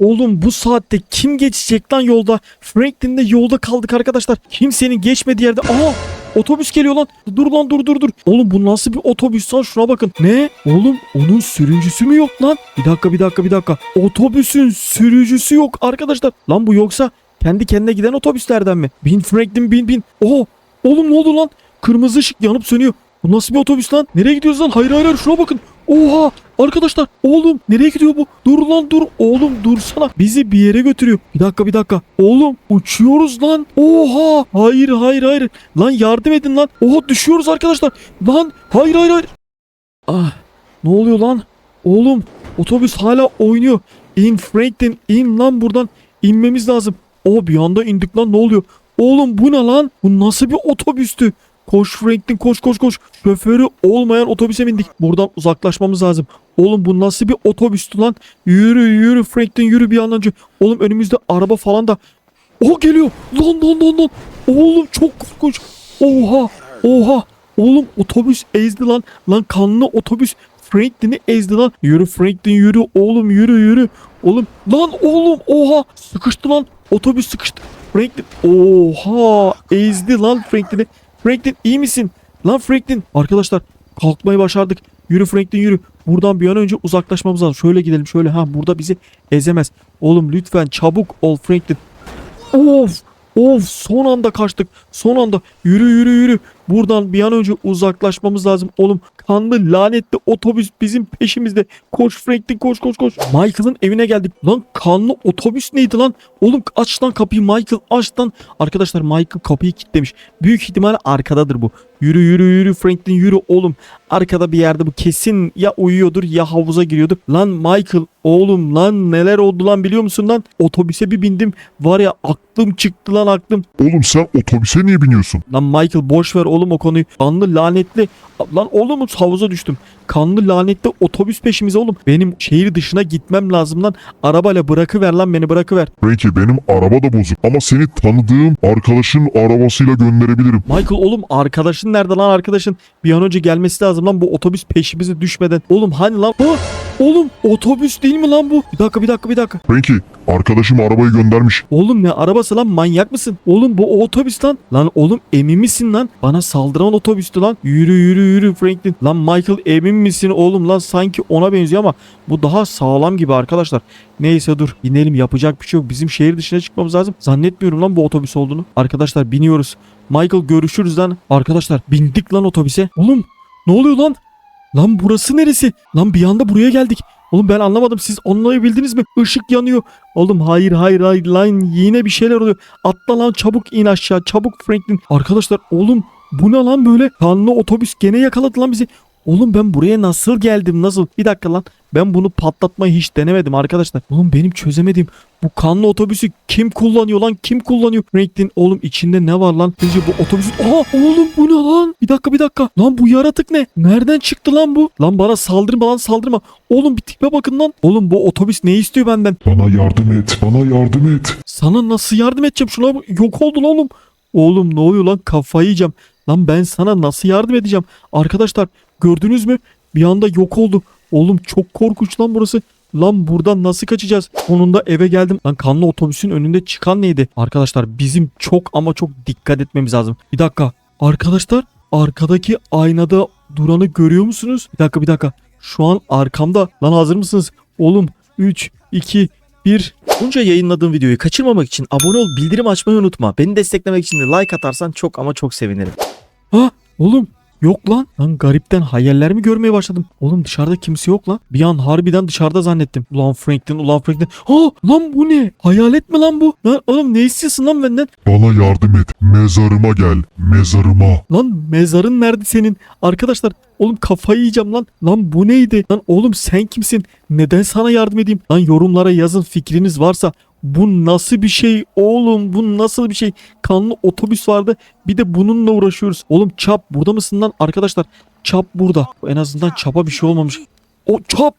Oğlum bu saatte kim geçecek lan yolda? Franklin de yolda kaldık arkadaşlar. Kimsenin geçmediği yerde. Aa otobüs geliyor lan. Dur lan dur dur dur. Oğlum bu nasıl bir otobüs lan şuna bakın. Ne? Oğlum onun sürücüsü mü yok lan? Bir dakika bir dakika bir dakika. Otobüsün sürücüsü yok arkadaşlar. Lan bu yoksa kendi kendine giden otobüslerden mi? Bin Franklin bin bin. Oo oğlum ne oldu lan? Kırmızı ışık yanıp sönüyor. Bu nasıl bir otobüs lan? Nereye gidiyoruz lan? Hayır hayır hayır şuna bakın. Oha arkadaşlar oğlum nereye gidiyor bu? Dur lan dur oğlum dursana. Bizi bir yere götürüyor. Bir dakika bir dakika. Oğlum uçuyoruz lan. Oha hayır hayır hayır. Lan yardım edin lan. Oha düşüyoruz arkadaşlar. Lan hayır hayır hayır. Ah ne oluyor lan? Oğlum otobüs hala oynuyor. İn Franklin in lan buradan. İnmemiz lazım. O bir anda indik lan ne oluyor? Oğlum bu ne lan? Bu nasıl bir otobüstü? Koş Franklin koş koş koş. Şoförü olmayan otobüse bindik. Buradan uzaklaşmamız lazım. Oğlum bu nasıl bir otobüstü lan? Yürü yürü Franklin yürü bir an önce. Oğlum önümüzde araba falan da. O geliyor. Lan lan lan lan. Oğlum çok korkunç. Oha oha. Oğlum otobüs ezdi lan. Lan kanlı otobüs Franklin'i ezdi lan. Yürü Franklin yürü oğlum yürü yürü. Oğlum lan oğlum oha. Sıkıştı lan. Otobüs sıkıştı. Franklin oha ezdi lan Franklin'i. Franklin iyi misin? Lan Franklin. Arkadaşlar kalkmayı başardık. Yürü Franklin yürü. Buradan bir an önce uzaklaşmamız lazım. Şöyle gidelim şöyle. Ha burada bizi ezemez. Oğlum lütfen çabuk ol Franklin. Of of son anda kaçtık. Son anda yürü yürü yürü. Buradan bir an önce uzaklaşmamız lazım. Oğlum kanlı lanetli otobüs bizim peşimizde. Koş Franklin koş koş koş. Michael'ın evine geldik. Lan kanlı otobüs neydi lan? Oğlum aç lan kapıyı Michael aç lan. Arkadaşlar Michael kapıyı kilitlemiş. Büyük ihtimalle arkadadır bu. Yürü yürü yürü Franklin yürü oğlum. Arkada bir yerde bu kesin ya uyuyordur ya havuza giriyordur. Lan Michael oğlum lan neler oldu lan biliyor musun lan? Otobüse bir bindim. Var ya aklım çıktı lan aklım. Oğlum sen otobüse niye biniyorsun? Lan Michael boş ver oğlum o konuyu. Kanlı lanetli. Lan oğlum havuza düştüm. Kanlı lanetli otobüs peşimize oğlum. Benim şehir dışına gitmem lazım lan. Arabayla bırakıver lan beni bırakıver. Frankie benim araba da bozuk ama seni tanıdığım arkadaşın arabasıyla gönderebilirim. Michael oğlum arkadaşın nerede lan arkadaşın? Bir an önce gelmesi lazım lan bu otobüs peşimize düşmeden. Oğlum hani lan? Ha, oğlum otobüs değil mi lan bu? Bir dakika bir dakika bir dakika. Frankie arkadaşım arabayı göndermiş. Oğlum ne arabası lan manyak mısın? Oğlum bu otobüs lan. Lan oğlum emin misin lan? Bana saldıran otobüstü lan. Yürü yürü yürü Franklin. Lan Michael emin misin oğlum lan sanki ona benziyor ama bu daha sağlam gibi arkadaşlar. Neyse dur inelim yapacak bir şey yok. Bizim şehir dışına çıkmamız lazım. Zannetmiyorum lan bu otobüs olduğunu. Arkadaşlar biniyoruz. Michael görüşürüz lan. Arkadaşlar bindik lan otobüse. Oğlum ne oluyor lan? Lan burası neresi? Lan bir anda buraya geldik. Oğlum ben anlamadım siz anlayabildiniz mi? Işık yanıyor. Oğlum hayır hayır hayır lan yine bir şeyler oluyor. Atla lan çabuk in aşağı çabuk Franklin. Arkadaşlar oğlum bu ne lan böyle? Kanlı otobüs gene yakaladı lan bizi. Oğlum ben buraya nasıl geldim nasıl? Bir dakika lan. Ben bunu patlatmayı hiç denemedim arkadaşlar. Oğlum benim çözemediğim bu kanlı otobüsü kim kullanıyor lan? Kim kullanıyor? Franklin oğlum içinde ne var lan? Sizce bu otobüsün... Aha oğlum bu ne lan? Bir dakika bir dakika. Lan bu yaratık ne? Nereden çıktı lan bu? Lan bana saldırma lan saldırma. Oğlum bir tipe bakın lan. Oğlum bu otobüs ne istiyor benden? Bana yardım et, bana yardım et. Sana nasıl yardım edeceğim? Şuna yok oldun oğlum. Oğlum ne oluyor lan kafayı yiyeceğim. Lan ben sana nasıl yardım edeceğim? Arkadaşlar gördünüz mü? Bir anda yok oldu. Oğlum çok korkunç lan burası. Lan buradan nasıl kaçacağız? Sonunda eve geldim. Lan kanlı otobüsün önünde çıkan neydi? Arkadaşlar bizim çok ama çok dikkat etmemiz lazım. Bir dakika. Arkadaşlar arkadaki aynada duranı görüyor musunuz? Bir dakika bir dakika. Şu an arkamda. Lan hazır mısınız? Oğlum 3, 2, 1. Bunca yayınladığım videoyu kaçırmamak için abone ol, bildirim açmayı unutma. Beni desteklemek için de like atarsan çok ama çok sevinirim. Ha oğlum yok lan. Lan garipten hayaller mi görmeye başladım? Oğlum dışarıda kimse yok lan. Bir an harbiden dışarıda zannettim. Ulan Franklin ulan Franklin. Ha lan bu ne? Hayalet mi lan bu? Lan oğlum ne istiyorsun lan benden? Bana yardım et. Mezarıma gel. Mezarıma. Lan mezarın nerede senin? Arkadaşlar oğlum kafayı yiyeceğim lan. Lan bu neydi? Lan oğlum sen kimsin? Neden sana yardım edeyim? Lan yorumlara yazın fikriniz varsa. Bu nasıl bir şey oğlum? Bu nasıl bir şey? Kanlı otobüs vardı. Bir de bununla uğraşıyoruz. Oğlum çap burada mısın lan? Arkadaşlar çap burada. En azından çapa bir şey olmamış. O çap.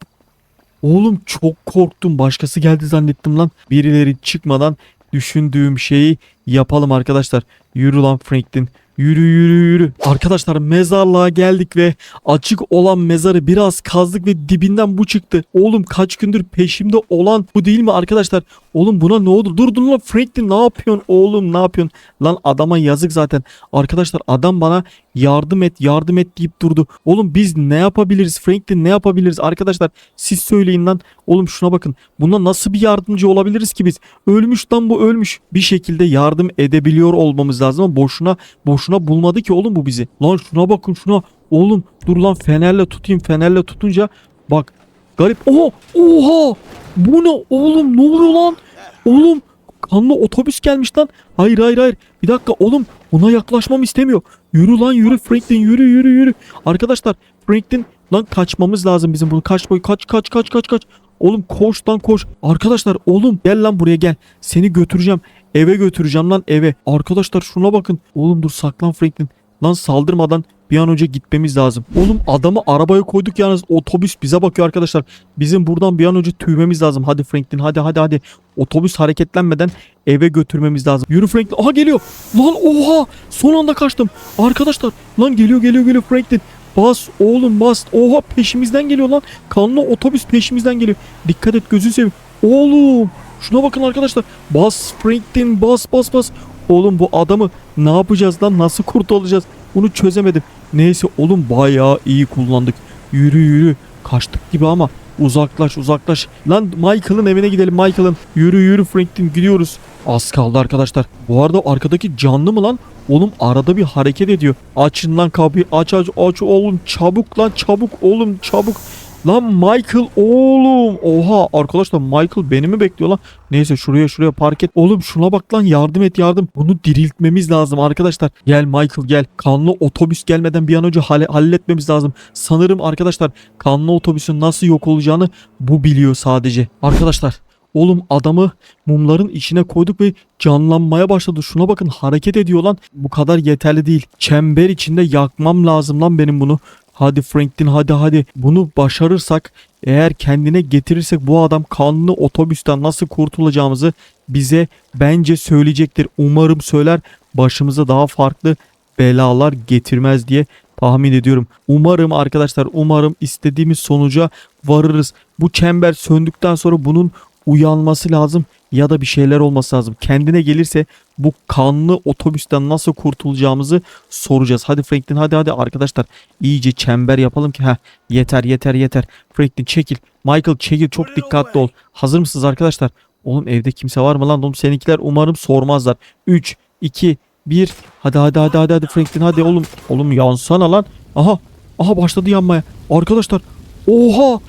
Oğlum çok korktum. Başkası geldi zannettim lan. Birileri çıkmadan düşündüğüm şeyi yapalım arkadaşlar. Yürü lan Franklin. Yürü yürü yürü. Arkadaşlar mezarlığa geldik ve açık olan mezarı biraz kazdık ve dibinden bu çıktı. Oğlum kaç gündür peşimde olan bu değil mi arkadaşlar? Oğlum buna ne oldu? Dur dur lan Franklin ne yapıyorsun? Oğlum ne yapıyorsun? Lan adama yazık zaten. Arkadaşlar adam bana yardım et yardım et deyip durdu. Oğlum biz ne yapabiliriz? Franklin ne yapabiliriz? Arkadaşlar siz söyleyin lan. Oğlum şuna bakın. Buna nasıl bir yardımcı olabiliriz ki biz? Ölmüş lan bu ölmüş. Bir şekilde yardım edebiliyor olmamız lazım ama boşuna boşuna bulmadı ki oğlum bu bizi. Lan şuna bakın şuna. Oğlum dur lan fenerle tutayım. Fenerle tutunca bak garip. Oha! Oha! Bu ne oğlum? Ne oluyor lan? Oğlum kanlı otobüs gelmiş lan. Hayır hayır hayır. Bir dakika oğlum ona yaklaşmam istemiyor. Yürü lan yürü Franklin yürü yürü yürü. Arkadaşlar Franklin lan kaçmamız lazım bizim bunu. Kaç boy kaç kaç kaç kaç kaç. Oğlum koş lan koş. Arkadaşlar oğlum gel lan buraya gel. Seni götüreceğim. Eve götüreceğim lan eve. Arkadaşlar şuna bakın. Oğlum dur saklan Franklin. Lan saldırmadan bir an önce gitmemiz lazım. Oğlum adamı arabaya koyduk yalnız otobüs bize bakıyor arkadaşlar. Bizim buradan bir an önce tüymemiz lazım. Hadi Franklin hadi hadi hadi. Otobüs hareketlenmeden eve götürmemiz lazım. Yürü Franklin. Aha geliyor. Lan oha. Son anda kaçtım. Arkadaşlar lan geliyor geliyor geliyor Franklin. Bas oğlum bas. Oha peşimizden geliyor lan. Kanlı otobüs peşimizden geliyor. Dikkat et gözünü seveyim. Oğlum şuna bakın arkadaşlar. Bas Franklin bas bas bas. Oğlum bu adamı ne yapacağız lan? Nasıl kurtulacağız? Bunu çözemedim. Neyse oğlum bayağı iyi kullandık. Yürü yürü. Kaçtık gibi ama uzaklaş uzaklaş. Lan Michael'ın evine gidelim Michael'ın. Yürü yürü Franklin gidiyoruz. Az kaldı arkadaşlar. Bu arada arkadaki canlı mı lan? Oğlum arada bir hareket ediyor. Açın lan kapıyı aç aç aç oğlum çabuk lan çabuk oğlum çabuk. Lan Michael oğlum. Oha arkadaşlar Michael beni mi bekliyor lan? Neyse şuraya şuraya park et. Oğlum şuna bak lan yardım et yardım. Bunu diriltmemiz lazım arkadaşlar. Gel Michael gel. Kanlı otobüs gelmeden bir an önce halle- halletmemiz lazım. Sanırım arkadaşlar kanlı otobüsün nasıl yok olacağını bu biliyor sadece. Arkadaşlar Oğlum adamı mumların içine koyduk ve canlanmaya başladı. Şuna bakın hareket ediyor lan. Bu kadar yeterli değil. Çember içinde yakmam lazım lan benim bunu. Hadi Franklin hadi hadi. Bunu başarırsak eğer kendine getirirsek bu adam kanlı otobüsten nasıl kurtulacağımızı bize bence söyleyecektir. Umarım söyler başımıza daha farklı belalar getirmez diye tahmin ediyorum. Umarım arkadaşlar umarım istediğimiz sonuca varırız. Bu çember söndükten sonra bunun uyanması lazım ya da bir şeyler olması lazım. Kendine gelirse bu kanlı otobüsten nasıl kurtulacağımızı soracağız. Hadi Franklin hadi hadi arkadaşlar iyice çember yapalım ki ha yeter yeter yeter. Franklin çekil. Michael çekil çok dikkatli ol. Hazır mısınız arkadaşlar? Oğlum evde kimse var mı lan? Oğlum seninkiler umarım sormazlar. 3 2 1 Hadi hadi hadi hadi hadi Franklin hadi oğlum. Oğlum yansana lan. Aha. Aha başladı yanmaya. Arkadaşlar. Oha.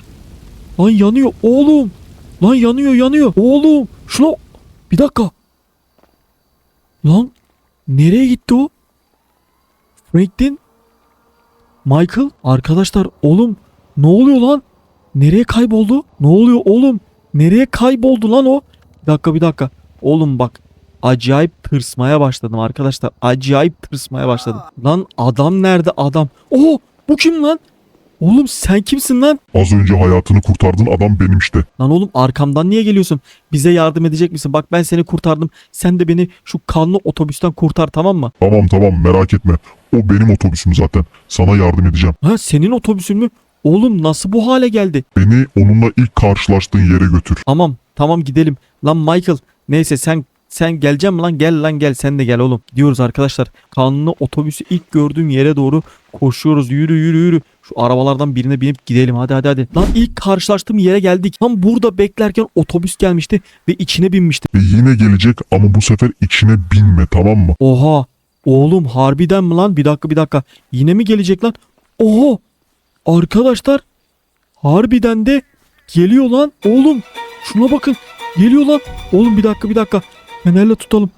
Lan yanıyor oğlum. Lan yanıyor yanıyor. Oğlum şuna bir dakika. Lan nereye gitti o? Franklin? Michael? Arkadaşlar oğlum ne oluyor lan? Nereye kayboldu? Ne oluyor oğlum? Nereye kayboldu lan o? Bir dakika bir dakika. Oğlum bak acayip tırsmaya başladım arkadaşlar. Acayip tırsmaya başladım. Lan adam nerede adam? Oo bu kim lan? Oğlum sen kimsin lan? Az önce hayatını kurtardığın adam benim işte. Lan oğlum arkamdan niye geliyorsun? Bize yardım edecek misin? Bak ben seni kurtardım. Sen de beni şu kanlı otobüsten kurtar tamam mı? Tamam tamam merak etme. O benim otobüsüm zaten. Sana yardım edeceğim. Ha senin otobüsün mü? Oğlum nasıl bu hale geldi? Beni onunla ilk karşılaştığın yere götür. Tamam tamam gidelim. Lan Michael neyse sen sen geleceksin mi lan? Gel lan gel sen de gel oğlum. Diyoruz arkadaşlar. Kanlı otobüsü ilk gördüğüm yere doğru koşuyoruz. Yürü yürü yürü. Şu arabalardan birine binip gidelim hadi hadi hadi. Lan ilk karşılaştığım yere geldik. Tam burada beklerken otobüs gelmişti ve içine binmişti. Ve yine gelecek ama bu sefer içine binme tamam mı? Oha. Oğlum harbiden mi lan? Bir dakika bir dakika. Yine mi gelecek lan? Oha. Arkadaşlar. Harbiden de geliyor lan. Oğlum. Şuna bakın. Geliyor lan. Oğlum bir dakika bir dakika. Fenerle tutalım.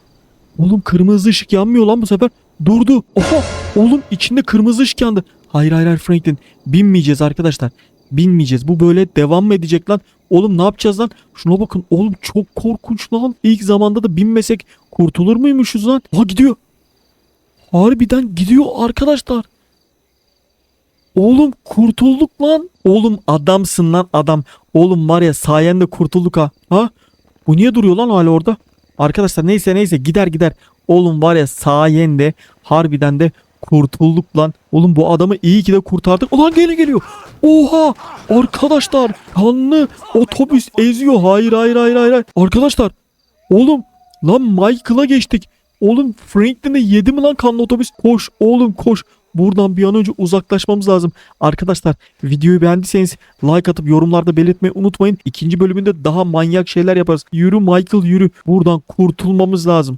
Oğlum kırmızı ışık yanmıyor lan bu sefer. Durdu. Oha. Oğlum içinde kırmızı ışık yandı. Hayır hayır Franklin. Binmeyeceğiz arkadaşlar. Binmeyeceğiz. Bu böyle devam mı edecek lan? Oğlum ne yapacağız lan? Şuna bakın. Oğlum çok korkunç lan. İlk zamanda da binmesek kurtulur muymuşuz lan? Ha gidiyor. Harbiden gidiyor arkadaşlar. Oğlum kurtulduk lan. Oğlum adamsın lan adam. Oğlum var ya sayende kurtulduk ha. Ha? Bu niye duruyor lan hala orada? Arkadaşlar neyse neyse gider gider. Oğlum var ya sayende harbiden de kurtulduk lan. Oğlum bu adamı iyi ki de kurtardık. Ulan gene geliyor. Oha arkadaşlar kanlı otobüs eziyor. Hayır hayır hayır hayır. Arkadaşlar oğlum lan Michael'a geçtik. Oğlum Franklin'de yedi mi lan kanlı otobüs? Koş oğlum koş. Buradan bir an önce uzaklaşmamız lazım. Arkadaşlar videoyu beğendiyseniz like atıp yorumlarda belirtmeyi unutmayın. İkinci bölümünde daha manyak şeyler yaparız. Yürü Michael yürü. Buradan kurtulmamız lazım.